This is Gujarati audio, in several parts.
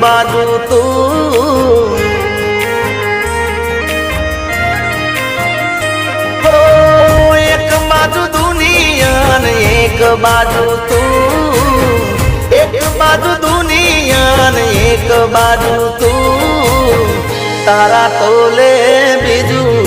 બાજુ તું. એક બાજુ દુનિયા ને એક બાજુ તું. એક બાજુ દુનિયા એક બાજુ તું. તારા તોલે બીજું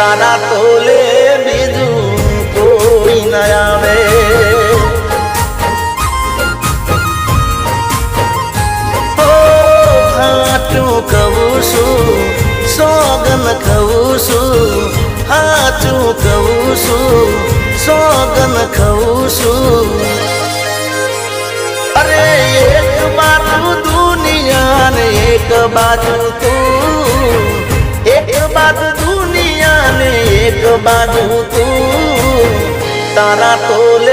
તારા તોલે બીજું કોઈ ન આવે. ખાટું કહું છું સોગન કહું છું, હાચું કહું છું સોગન કહું છું. અરે એક બાજુ દુનિયા ને એક બાજુ તું. એક બાજુ તું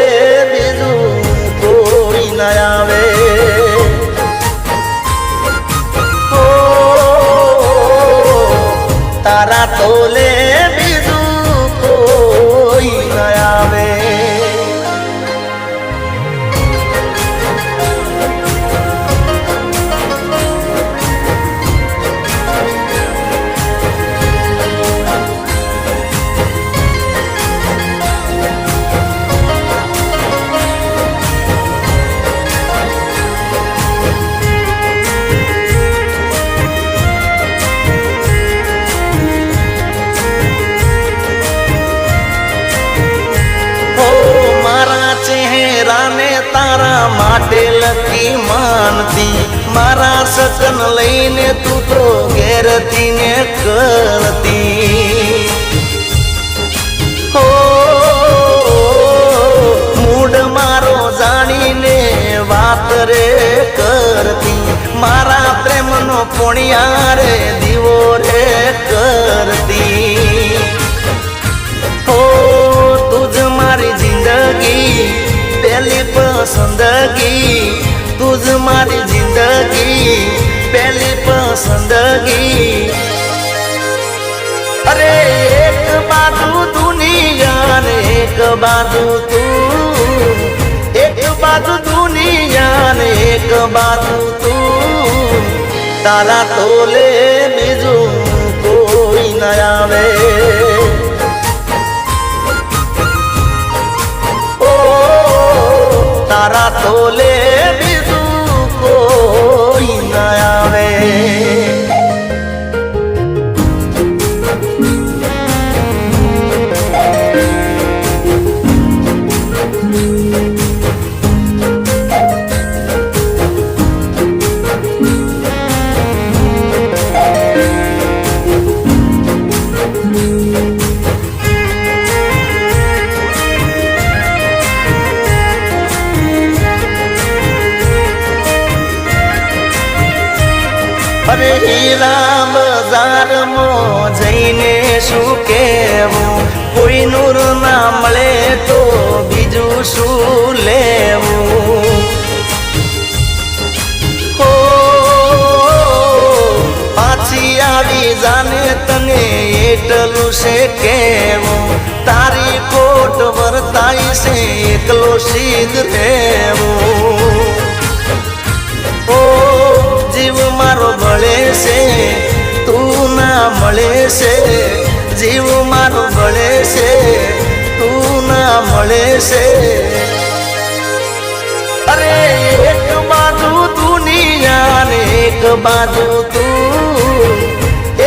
મારા લઈને તું તો ઘેરતી ને કરતી. હો, મૂડ મારો જાણીને વાત રે કરતી. મારા પ્રેમનો પુણ્યા રે એક બાજુ દુનિયા ને એક બાજુ તું એક બાજુ દુનિયા ને એક બાજુ તું તારા તોલે બીજું કોઈ ન આવે ઓ અરે હીરા બજારમાં જઈને શું કેવું કોઈ નૂર ના મળે તો બીજું શું લેવું? ઓ પાછી આવી જાને તને એટલું છે કેવું તારી કોટ વર્તાય છે, એકલો સીધ રહેવું. મારો ગળે છે, તું ના મળે છે, જીવ મારો ગળે છે, તું ના મળે છે. અરે એક બાજુ દુનિયા ને એક બાજુ તું,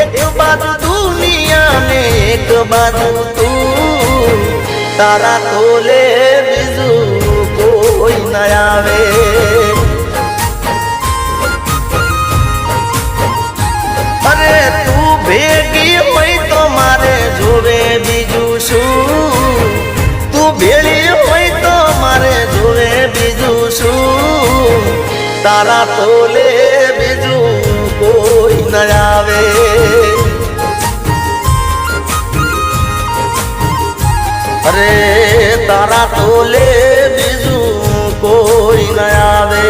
એક બાજુ દુનિયા ને એક બાજુ તું. તારા કોલે બીજું કોઈ ન આવે. તોલે બીજું કોઈ ન આવે અરે તારા તોલે બીજું કોઈ ન આવે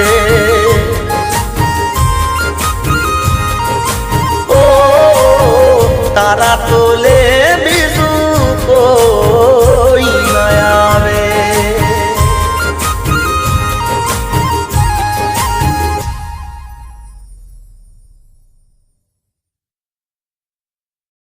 ઓ તારા તો લે બીજું કોઈ